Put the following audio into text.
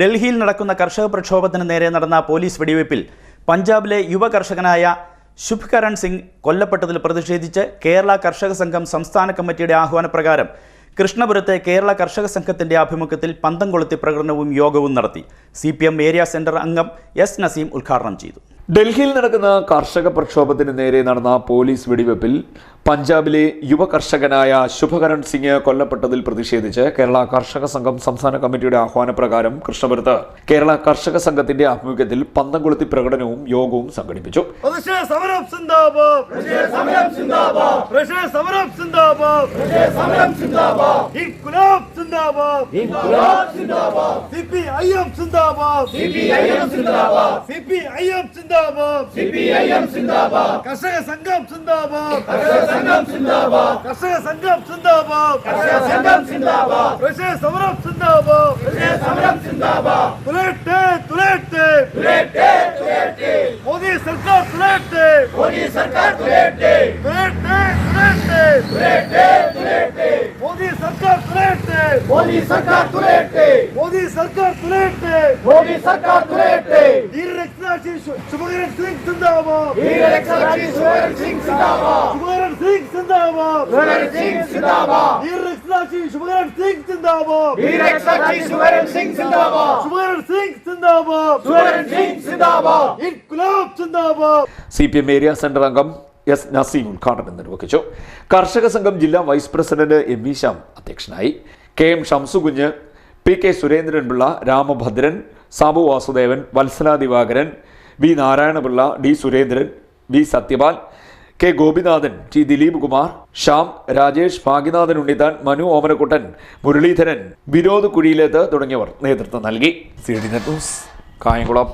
ഡൽഹിയിൽ നടക്കുന്ന കർഷക പ്രക്ഷോഭത്തിന് നേരെ നടന്ന പോലീസ് വെടിവയ്പിൽ പഞ്ചാബിലെ യുവ കർഷകനായ ശുഭ്കരൺ സിംഗ് കൊല്ലപ്പെട്ടതിൽ പ്രതിഷേധിച്ച് കേരള കർഷക സംഘം സംസ്ഥാന കമ്മിറ്റിയുടെ ആഹ്വാനപ്രകാരം കൃഷ്ണപുരത്തെ കേരള കർഷക സംഘത്തിന്റെ ആഭിമുഖ്യത്തിൽ പന്തം കൊളുത്തി പ്രകടനവും യോഗവും നടത്തി. സി ഏരിയ സെന്റർ അംഗം എസ് നസീം ഉദ്ഘാടനം ചെയ്തു. ഡൽഹിയിൽ നടക്കുന്ന കർഷക പ്രക്ഷോഭത്തിന് നേരെ നടന്ന പോലീസ് വെടിവെപ്പിൽ പഞ്ചാബിലെ യുവ കർഷകനായ ശുഭകരൺ സിംഗ് കൊല്ലപ്പെട്ടതിൽ പ്രതിഷേധിച്ച് കേരള കർഷക സംഘം സംസ്ഥാന കമ്മിറ്റിയുടെ ആഹ്വാനപ്രകാരം കൃഷ്ണപുരത്ത് കേരള കർഷക സംഘത്തിന്റെ ആഭിമുഖ്യത്തിൽ പന്തംകൊളുത്തി പ്രകടനവും യോഗവും സംഘടിപ്പിച്ചു. സമരം സിന്ദാബാദ് പ്രതിഷേധ സമരം സിന്ദാബാദ് പ്രതിഷേധ സമരം സിന്ദാബാദ് പ്രതിഷേധ സമരം സിന്ദാബാദ് ഇൻകുലാബ് സിന്ദാബാദ് ഇൻകുലാബ് സിന്ദാബാദ് സിപിഐഎം സിന്ദാബാദ് സിപിഐഎം സിന്ദാബാദ് സിപിഐഎം സിന്ദാബാദ് സിപിഐഎം സിന്ദാബാദ് കർഷക സംഘം സിന്ദാബാദ് കർഷക സംഘം സിന്ദാബാദ് കർഷക സംഘം സിന്ദാബാദ് കർഷക സംഘം സിന്ദാബാദ് പ്രതിഷേധ സമരം സിന്ദാബാദ് പ്രതിഷേധ സമരം സിന്ദാബാദ് തുലട്ടെ തുലട്ടെ മോദി സർക്കാർ തുലട്ടെ മോദി സർക്കാർ തുലട്ടെ മോദി സർക്കാർ തുലട്ടെ വീര രക്ഷാക്ഷി ശുഭകരൻ സിംഗ് സിന്ദാബാദ്. വീര രക്ഷാക്ഷി ശുഭകരൻ സിംഗ് സിന്ദാബാദ്. ശുഭകരൻ സിംഗ് സിന്ദാബാദ്. ശുഭകരൻ സിംഗ് സിന്ദാബാദ്. വീര രക്ഷാക്ഷി ശുഭകരൻ സിംഗ് സിന്ദാബാദ്. വീര രക്ഷാക്ഷി ശുഭകരൻ സിംഗ് സിന്ദാബാദ്. ശുഭകരൻ സിംഗ് സിന്ദാബാദ്. ശുഭകരൻ സിംഗ് സിന്ദാബാദ്. ഇൻക്ലാബ് സിന്ദാബാദ്. C P M area centre അംഗം എസ് നസീം ഉദ്ഘാടനം നിർവഹിച്ചു. കർഷക സംഘം ജില്ലാ vice president M V Shyam അധ്യക്ഷനായി. K M Shamsukunju P K Surendranpillai Ramabhadran Sabu Vasudevan Vatsala Divakaran V Narayanapillai D Surendran V Satyapal K Gopinathan T Dileep Kumar Shyam Rajesh Bhagyanathan Unnithan Manu Omanakuttan Muraleedharan Vinod Kuzhiyileth തുടങ്ങിയവർ നേതൃത്വം നൽകി. കായംകുളം.